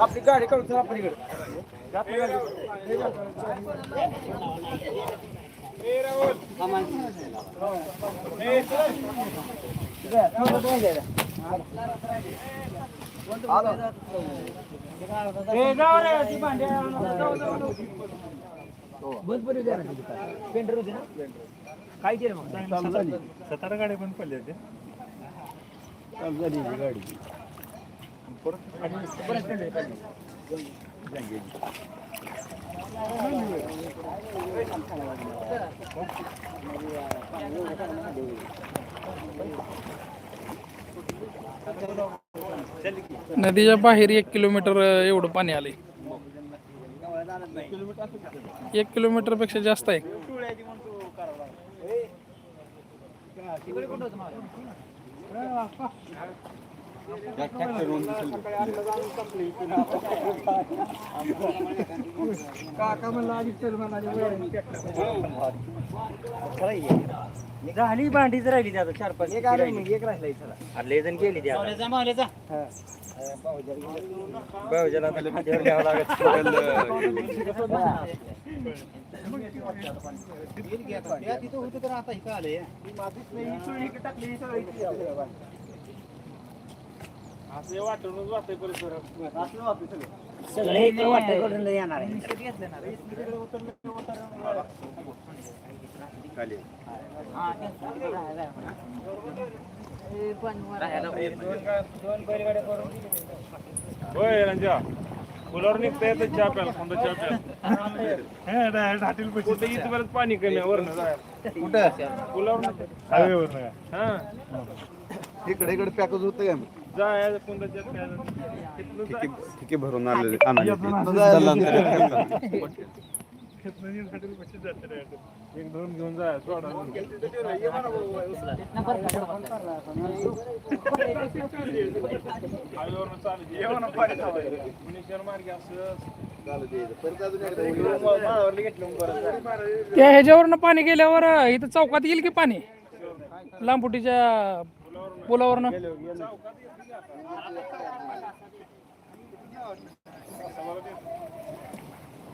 आपली गाडी करून चला आपण इकडे आपली गाडी. ए, जाऊ रे, ती भांडी आणू. जाऊ, जाऊ, जाऊ. काय केलं मग सतरा गाड्या पण पडल्या होत्या नदीच्या बाहेर एक किलोमीटर एवढं पाणी एक किलोमीटरपेक्षा जास्त आहे. काका म्हणला झाली भांडीच राहिली ती आता चार पाच एक एक राहिला चला लय जण गेली ती आता. भाऊजाला आता खात्यावर घ्यावं लागत सगळे इकडे वाटेकडून येणार आहे. होय रंजा. फुलावर निघता येतं चहा प्यायला समजा चहा प्यायला हा हॉटेल कुठे इथपर्यंत पाणी कमी आहे वरनं जायला कुठं? फुलावर हायवेवर हा. इकडे इकडे पॅकच होतं का? जायचं कोणता चहा प्यायला. तिथनं जाय. ठिके भरून आलेले तिथनं हॉटेल कशी जाते रे. एक दोन घेऊन जा सोडा. चालू मार्गे असं. त्या ह्याच्यावरनं पाणी गेल्यावर इथं चौकात येईल की पाणी? लांबुटीच्या पुलावरनं?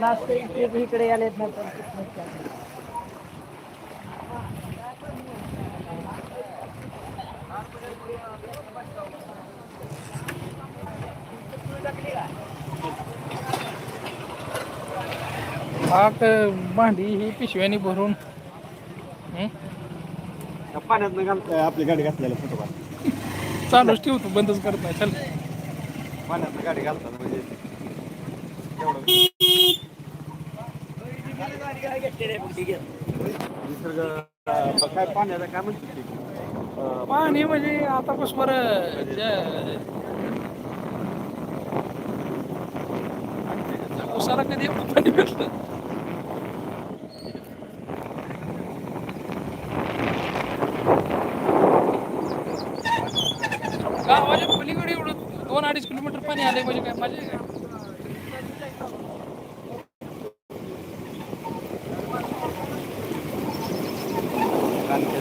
लास्ट इकडे आले हा क- भांडी ही? पिशव्यानी भरून? पाण्यात आपली गाडी घातलेला फोटो चालूच ठेवतो बंदच करत नाही. चल. पाण्यात गाडी घालताना म्हणजे निसर्ग काय पाण्याला काय म्हणते पाणी म्हणजे आता पुष्पर उसाला कधी पाणी भेटलं गावाच्या पलीकडे एवढं दोन अडीच किलोमीटर पाणी आले म्हणजे काय माझे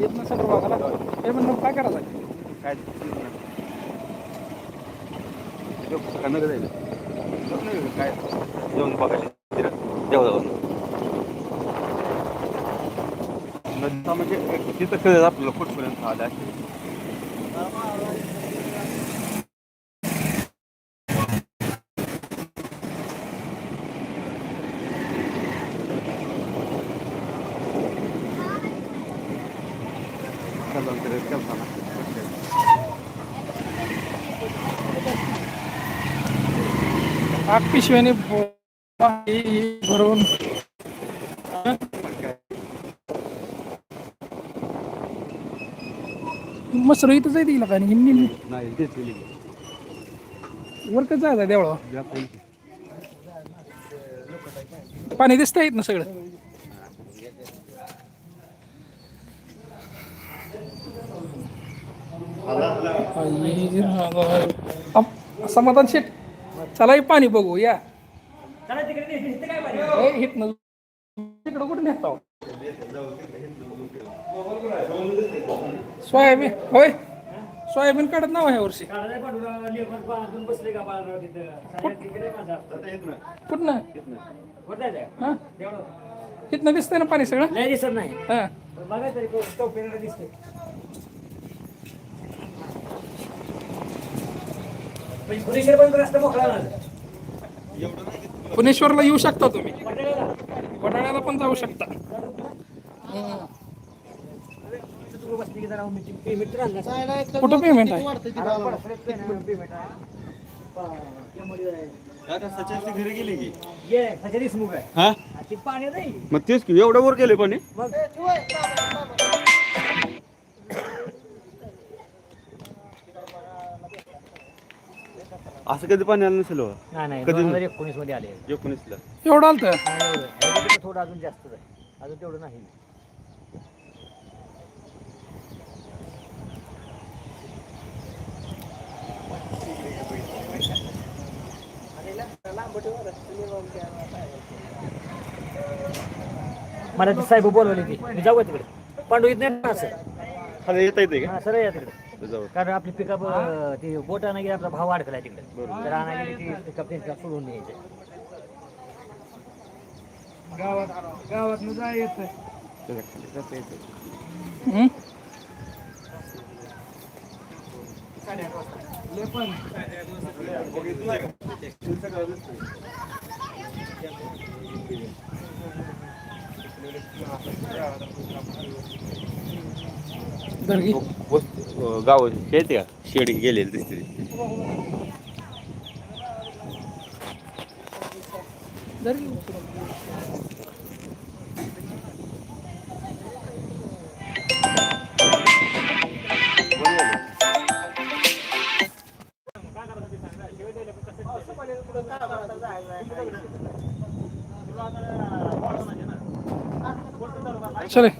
येत नसेल रे बघायला हे म्हणून काय करायचं? काय लोक सकाळी काय? जेवण बघायला जाऊन नदीचा म्हणजे तिथं कळेल आपल्याला कुठपर्यंत आलं आहे. चला तर केलता ना. आग पिशव्याने भरून मसर इथं जायचं गेला का नाही. निम्मी नाही. वर कसं जायचं देवळा. पाणी दिसतं येत ना सगळं? समाधान शेट चला हे पाणी बघू या. तिकडं कुठे नेता सोयाबीन होय. सोयाबीन काढत नाव ह्या वर्षी. कुठनं? हा? हितनं दिसतंय ना पाणी सगळं? नाही दिसत नाही. रस्ता मोकळा झाला पुणेश्वरला येऊ शकता तुम्ही. वडाळ्याला पण जाऊ शकता. कुठं पेमेंट आहे? हा? मग तेच की एवढं वर गेले पाणी असं कधी पाणी आलं नसेल हो. नाही नाही कधी- दोन हजार एकोणीसमध्ये आले. एकोणीसला. एवढं आलं तर नाही थोडं अजून जास्त आहे. अजून तेवढं नाही. मला ते साहेब बोलवले की मी जाऊ का तिकडे? पांडू येत नाही ना असं खाली येता येते हा सरळ या तिकडे. कारण आपली पिकअप ती बोटानं गेली आपला भाव अडकलाय तिकडे. तर आणा गेली ती पिकअप त्यांच्या सोडून द्यायचे गावात गावात जाय येत त्याच्याखाली जाता येतं. हं? दर्गी वस्त- अं, गाव हे येते का? शेड गेलेले दिसते. चले.